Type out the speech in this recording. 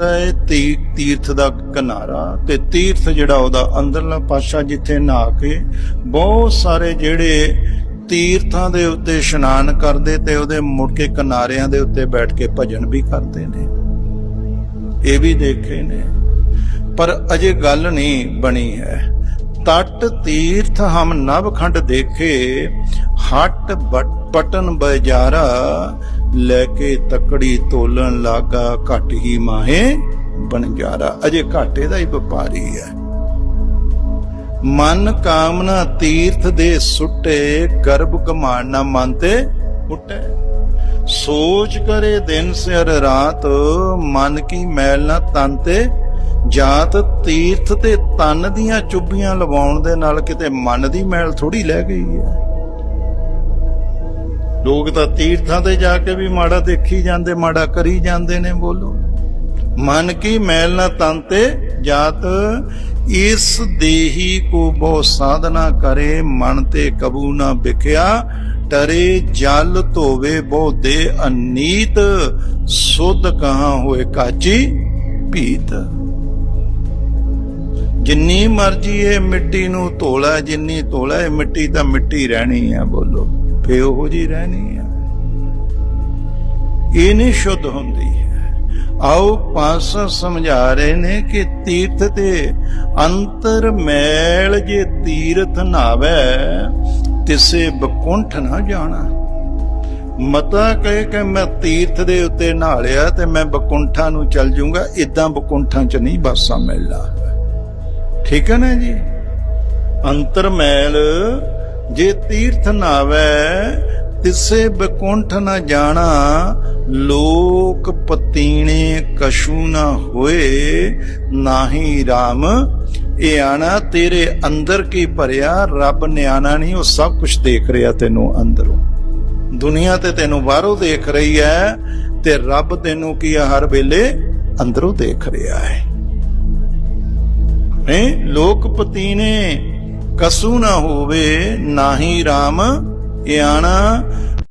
ਹੁੰਦਾ ਹੈ ਤੀਰਥ ਦਾ ਕਿਨਾਰਾ ਤੇ ਤੀਰਥ ਜਿਹੜਾ ਉਹਦਾ ਅੰਦਰਲਾ ਪਾਸਾ ਜਿੱਥੇ ਨਹਾ ਕੇ ਬਹੁਤ ਸਾਰੇ ਜਿਹੜੇ ਤੀਰਥਾਂ ਦੇ ਉੱਤੇ ਇਸ਼ਨਾਨ ਕਰਦੇ ਤੇ ਉਹਦੇ ਮੁੜ ਕੇ ਕਿਨਾਰਿਆਂ ਦੇ ਉੱਤੇ ਬੈਠ ਕੇ ਭਜਨ ਵੀ ਕਰਦੇ ਨੇ। ਇਹ ਵੀ ਦੇਖੇ ਨੇ। ਪਰ ਅਜੇ ਗੱਲ ਨਹੀਂ ਬਣੀ ਹੈ। ਤਟ ਤੀਰਥ ਹਮ ਨਵਖੰਡ ਦੇਖੇ, ਹਟ ਪਟਨ ਬਜਾਰਾ ਲੈ ਕੇ ਤਕੜੀ ਤੋਲਣ ਲਾਗਾ ਘਟ ਹੀ ਮਾਹੇ ਬਣਜਾਰਾ। ਅਜੇ ਘਾਟੇ ਦਾ ਹੀ ਵਪਾਰੀ ਹੈ। ਮਨ ਕਾਮਨਾ ਤੀਰਥ ਦੇ ਸੁੱਟੇ, ਗਰਭ ਕਮਾਨ ਨਾ ਮਨ ਤੇ ਉੱਟੇ ਸੋਚ ਕਰੇ ਦਿਨ ਸਿਰ ਰਾਤ, ਮਨ ਕੀ ਮੈਲ ਨਾ ਤਨ ਤੇ ਜਾਤ ਤੀਰਥ ਤੇ ਤਨ ਦੀਆਂ ਚੁੱਭੀਆਂ ਲਵਾਉਣ ਦੇ ਨਾਲ ਕਿਤੇ ਮਨ ਦੀ ਮੈਲ ਥੋੜੀ ਲੈ ਗਈ ਹੈ। ਲੋਕ ਤਾਂ ਤੀਰਥਾਂ ਤੇ ਜਾ ਕੇ ਵੀ ਮਾੜਾ ਦੇਖੀ ਜਾਂਦੇ, ਮਾੜਾ ਕਰੀ ਜਾਂਦੇ ਨੇ ਬੋਲੋ। ਮਨ ਕੀ ਮੈਲ ਨਾ ਤਨ ਤੇ ਜਾਤ, ਇਸ ਦੇਹੀ ਕੋ ਬਹੁ ਸਾਧਨਾ ਕਰੇ, ਮਨ ਤੇ ਕਬੂ ਨਾ ਵਿਖਿਆ, ਟਰੇ ਜਲ ਧੋਵੇ ਬਹੁ ਦੇ ਅਨੀਤ, ਸੁਧ ਕਹਾਂ ਹੋਏ ਕਾਚੀ ਭੀਤ ਜਿੰਨੀ ਮਰਜ਼ੀ ਇਹ ਮਿੱਟੀ ਨੂੰ ਧੋਲਾ, ਜਿੰਨੀ ਧੋਲਾ, ਇਹ ਮਿੱਟੀ ਤਾਂ ਮਿੱਟੀ ਰਹਿਣੀ ਆ, ਬੋਲੋ। ਫੇ ਉਹੋ ਜੀ ਰਹਿਣੀ ਆ। ਇਹ ਨਹੀਂ ਸ਼ੁੱਧ ਹੁੰਦੀ। ਹੈ ਆਓ ਪਾਸ ਸਮਝਾ ਰਹੇ ਨੇ ਕਿ ਤੀਰਥ ਤੇ ਅੰਤਰ ਮੈਲ ਜੇ ਤੀਰਥ ਨਾਵੇ, ਤਿਸੇ ਬਕੁੰਠ ਨਾ ਜਾਣਾ। ਮਤਾ ਕਹੇ ਕਿ ਮੈਂ ਤੀਰਥ ਦੇ ਉੱਤੇ ਨਹਾ ਲਿਆ ਤੇ ਮੈਂ ਬਕੁੰਠਾਂ ਨੂੰ ਚੱਲ ਜਾਊਂਗਾ ਇਦਾਂ ਬਕੁੰਠਾਂ 'ਚ ਨਹੀਂ ਬਾਸਾ ਮਿਲਣਾ ਠੀਕ ਹੈ ਨਾ ਜੀ? ਅੰਤਰ ਮੈਲ, ਜੇ ਤੀਰਥ ਨਾਵੇ, ਤਿਸੇ ਬਕੁੰਠ ਨਾ ਜਾਣਾ, ਲੋਕ ਪਤੀਣੇ ਕਸ਼ੂ ਨਾ ਹੋਏ, ਨਾਹੀ RAM ਇਹ ਆਣਾ ਤੇਰੇ ਅੰਦਰ ਕੀ ਭਰਿਆ, ਰੱਬ ਨਿਆਣਾ ਨਹੀਂ, ਉਹ ਸਭ ਕੁਝ ਦੇਖ ਰਿਹਾ ਤੈਨੂੰ ਅੰਦਰੋਂ। ਦੁਨੀਆ ਤੇ ਤੈਨੂੰ ਬਾਹਰੋਂ ਦੇਖ ਰਹੀ ਹੈ ਤੇ ਰੱਬ ਤੈਨੂੰ ਕੀ ਆ, ਹਰ ਵੇਲੇ ਅੰਦਰੋਂ ਦੇਖ ਰਿਹਾ ਹੈ। ਹੈ? ਲੋਕਪਤੀ ਨੇ ਕਸੂ ਨਾ ਹੋਵੇ ਨਾਹੀ RAM ਇਹ ਆਣਾ